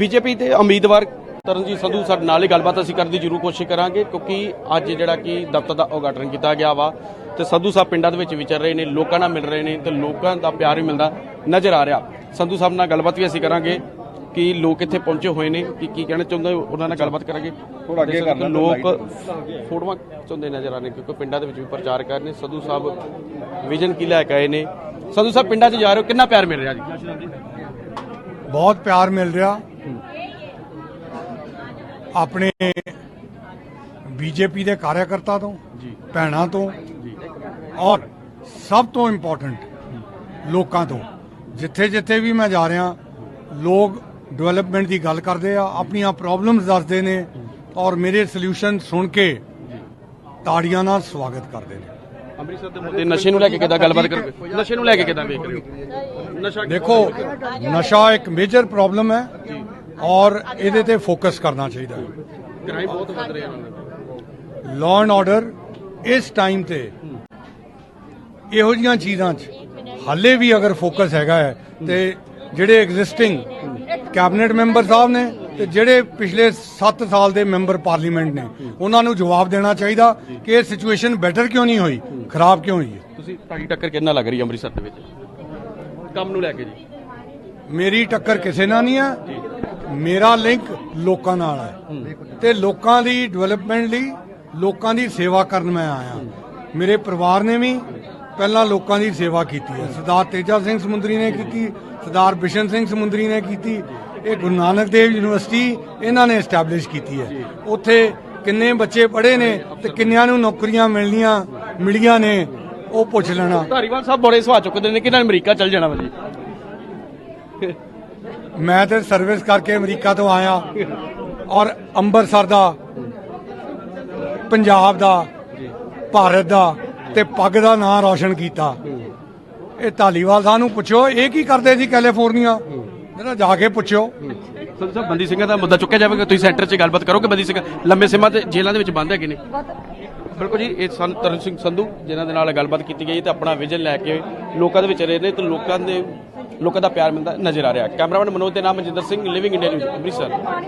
BJP ਦੇ ਉਮੀਦਵਾਰ ਤਰਨਜੀਤ ਸੰਧੂ ਸਾਡੇ ਨਾਲ ਹੀ ਗੱਲਬਾਤ ਅਸੀਂ ਕਰਨ ਦੀ ਜ਼ਰੂਰ ਕੋਸ਼ਿਸ਼ ਕਰਾਂਗੇ ਕਿਉਂਕਿ ਅੱਜ ਜਿਹੜਾ ਕਿ ਦਫ਼ਤਰ ਦਾ ਉਦਘਾਟਨ ਕੀਤਾ ਗਿਆ ਵਾ ਤੇ ਸੰਧੂ ਸਾਹਿਬ ਪਿੰਡਾਂ ਦੇ ਵਿੱਚ ਵਿਚਰ ਰਹੇ ਨੇ ਲੋਕਾਂ ਨਾਲ ਮਿਲ ਰਹੇ ਨੇ ਤੇ ਲੋਕਾਂ ਦਾ ਪਿਆਰ ਵੀ ਮਿਲਦਾ ਨਜ਼ਰ ਆ ਰਿਹਾ। ਸੰਧੂ ਸਾਹਿਬ ਨਾਲ ਗੱਲਬਾਤ ਵੀ ਅਸੀਂ ਕਰਾਂਗੇ ਕਿ ਲੋਕ ਇੱਥੇ ਪਹੁੰਚੇ ਹੋਏ ਨੇ ਕਿ ਕੀ ਕਹਿਣਾ ਚਾਹੁੰਦੇ ਉਹਨਾਂ ਨਾਲ ਗੱਲਬਾਤ ਕਰਾਂਗੇ। ਥੋੜਾ ਅੱਗੇ ਕਰਨਾ ਲੋਕ ਫੋਟੋਆਂ ਚਾਹੁੰਦੇ ਨਜ਼ਰ ਆ ਰਹੇ ਨੇ ਕਿਉਂਕਿ ਪਿੰਡਾਂ ਦੇ ਵਿੱਚ ਵੀ ਪ੍ਰਚਾਰ ਕਰ ਰਹੇ ਨੇ। ਸੰਧੂ ਸਾਹਿਬ ਵਿਜ਼ਨ ਕੀ ਲੈ ਕੇ ਆਏ ਨੇ? ਸੰਧੂ ਸਾਹਿਬ ਪਿੰਡਾਂ 'ਚ ਜਾ ਰਹੇ ਹੋ ਕਿੰਨਾ ਪਿਆਰ ਮਿਲ ਰਿਹਾ ਜੀ? ਬਹੁਤ ਪਿਆਰ ਮਿਲ ਰਿਹਾ। ਆਪਣੇ ਬੀਜੇਪੀ ਦੇ ਕਾਰਿਆਕਰਤਾ ਤੋਂ ਜੀ। ਭੈਣਾਂ ਤੋਂ ਜੀ। ਔਰ ਸਭ ਤੋਂ ਇੰਪੋਰਟੈਂਟ ਲੋਕਾਂ ਤੋਂ। ਜਿੱਥੇ ਜਿੱਥੇ ਵੀ ਮੈਂ ਜਾ ਰਿਹਾ ਲੋਕ ਡਿਵੈਲਪਮੈਂਟ ਦੀ ਗੱਲ ਕਰਦੇ ਆ ਆਪਣੀਆਂ ਪ੍ਰੋਬਲਮਸ ਦੱਸਦੇ ਨੇ ਔਰ ਮੇਰੇ ਸੋਲੂਸ਼ਨ ਸੁਣ ਕੇ ਤਾੜੀਆਂ ਨਾਲ ਸਵਾਗਤ ਕਰਦੇ ਨੇ। ਅੰਮ੍ਰਿਤਸਰ ਦੇ ਮੁੱਦੇ ਨਸ਼ੇ ਨੂੰ ਲੈ ਕੇ ਕਿਦਾਂ ਗੱਲਬਾਤ ਕਰੋਗੇ ਨਸ਼ੇ ਨੂੰ ਲੈ ਕੇ ਕਿਦਾਂ ਵੇਖ ਰਹੇ ਹੋ? ਨਸ਼ਾ ਦੇਖੋ ਨਸ਼ਾ ਇੱਕ ਮੇਜਰ ਪ੍ਰੋਬਲਮ ਹੈ। ਔਰ ਇਹਦੇ ਤੇ ਫੋਕਸ ਕਰਨਾ ਚਾਹੀਦਾ ਹੈ। ਕ੍ਰਾਈਮ ਬਹੁਤ ਵੱਧ ਰਿਹਾ ਉਹਨਾਂ ਲਾਅ ਐਂਡ ਆਰਡਰ ਇਸ ਟਾਈਮ ਤੇ ਇਹੋ ਜੀਆਂ ਚੀਜ਼ਾਂ 'ਚ ਹਾਲੇ ਵੀ ਅਗਰ ਫੋਕਸ ਹੈਗਾ ਹੈ ਤੇ ਜਿਹੜੇ ਐਗਜ਼ਿਸਟਿੰਗ ਕੈਬਨਿਟ ਮੈਂਬਰ ਸਾਹਿਬ ਨੇ ਤੇ ਜਿਹੜੇ ਪਿਛਲੇ 7 ਸਾਲ ਦੇ ਮੈਂਬਰ ਪਾਰਲੀਮੈਂਟ ਨੇ ਉਹਨਾਂ ਨੂੰ ਜਵਾਬ ਦੇਣਾ ਚਾਹੀਦਾ ਕਿ ਇਹ ਸਿਚੁਏਸ਼ਨ ਬੈਟਰ ਕਿਉਂ ਨਹੀਂ ਹੋਈ ਖਰਾਬ ਕਿਉਂ ਹੋਈ ਹੈ। ਤੁਸੀਂ ਤੁਹਾਡੀ ਟੱਕਰ ਕਿੰਨਾ ਲੱਗ ਰਹੀ ਹੈ ਅੰਮ੍ਰਿਤਸਰ ਦੇ ਵਿੱਚ? ਕੰਮ ਨੂੰ ਲੈ ਕੇ ਜੀ। ਮੇਰੀ ਟੱਕਰ ਕਿਸੇ ਨਾਲ ਨਹੀਂ ਹੈ। ਮੇਰਾ ਲਿੰਕ ਲੋਕਾਂ ਨਾਲ ਹੈ। ਤੇ ਲੋਕਾਂ ਦੀ ਡਿਵੈਲਪਮੈਂਟ ਲਈ ਲੋਕਾਂ ਦੀ ਸੇਵਾ ਕਰਨ ਮੈਂ ਆਇਆ। ਮੇਰੇ ਪਰਿਵਾਰ ਨੇ ਵੀ ਪਹਿਲਾਂ ਲੋਕਾਂ ਦੀ ਸੇਵਾ ਕੀਤੀ ਹੈ। ਸਰਦਾਰ ਤੇਜਾ ਸਿੰਘ ਸਮੁੰਦਰੀ ਨੇ ਕੀਤੀ, ਸਰਦਾਰ ਬਿਸ਼ਨ ਸਿੰਘ ਸਮੁੰਦਰੀ ਨੇ ਕੀਤੀ, ਇਹ ਗੁਰੂ ਨਾਨਕ ਦੇਵ ਯੂਨੀਵਰਸਿਟੀ ਇਹਨਾਂ ਨੇ ਐਸਟੈਬਲਿਸ਼ ਕੀਤੀ ਹੈ। ਉੱਥੇ ਕਿੰਨੇ ਬੱਚੇ ਪੜ੍ਹੇ ਨੇ ਤੇ ਕਿੰਨਿਆਂ ਨੂੰ ਨੌਕਰੀਆਂ ਮਿਲਣੀਆਂ, ਮਿਲੀਆਂ ਨੇ, ਉਹ ਪੁੱਛ ਲੈਣਾ। ਧਾਰੀਵਾਲ ਸਾਹਿਬ ਬੜੇ ਸਵਾਲ ਚੁੱਕਦੇ ਨੇ ਕਿ ਨਾ ਅਮਰੀਕਾ ਚੱਲ ਜਾਣਾ ਵਾ ਜੀ? ਮੈਂ ਤੇ ਸਰਵਿਸ ਕਰਕੇ ਅਮਰੀਕਾ ਤੋਂ ਆਇਆ ਔਰ ਅੰਮ੍ਰਿਤਸਰ ਦਾ, ਪੰਜਾਬ ਦਾ, ਭਾਰਤ ਦਾ ਤੇ ਪੱਗ ਦਾ ਨਾਂ ਰੌਸ਼ਨ ਕੀਤਾ। ਇਹ ਧਾਲੀਵਾਲ ਸਾਹਿਬ ਨੂੰ ਪੁੱਛੋ ਇਹ ਕੀ ਕਰਦੇ ਸੀ ਕੈਲੀਫੋਰਨੀਆ? ਜਰਾ ਜਾ ਕੇ ਪੁੱਛਿਓ। ਸੰਧੂ ਸਾਹਿਬ ਬੰਦੀ ਸਿੰਘਾਂ ਦਾ ਮੁੱਦਾ ਚੁੱਕਿਆ ਜਾਵੇਗਾ, ਤੁਸੀਂ ਸੈਂਟਰ 'ਚ ਗੱਲਬਾਤ ਕਰੋਗੇ ਬੰਦੀ ਸਿੰਘ? ਲੰਮੇ ਸਮਾਂ ਤੇ ਜੇਲ੍ਹਾਂ ਦੇ ਵਿੱਚ ਬੰਦ ਹੈਗੇ ਨੇ। ਬਿਲਕੁਲ ਜੀ, ਇਹ ਸਨ ਤਰਨ ਸਿੰਘ ਸੰਧੂ, ਜਿਨ੍ਹਾਂ ਦੇ ਨਾਲ ਗੱਲਬਾਤ ਕੀਤੀ ਗਈ ਤੇ ਆਪਣਾ ਵਿਜ਼ਨ ਲੈ ਕੇ ਲੋਕਾਂ ਦੇ ਵਿੱਚ ਰਹੇ ਨੇ ਤੇ ਲੋਕਾਂ ਦੇ ਲੋਕਾਂ ਦਾ ਪਿਆਰ ਮਿਲਦਾ ਨਜ਼ਰ ਆ ਰਿਹਾ ਕੈਮਰਾਮੈਨ ਮਨੋਜ ਦੇ ਨਾਮ Manjinder Singh living India news Amritsar.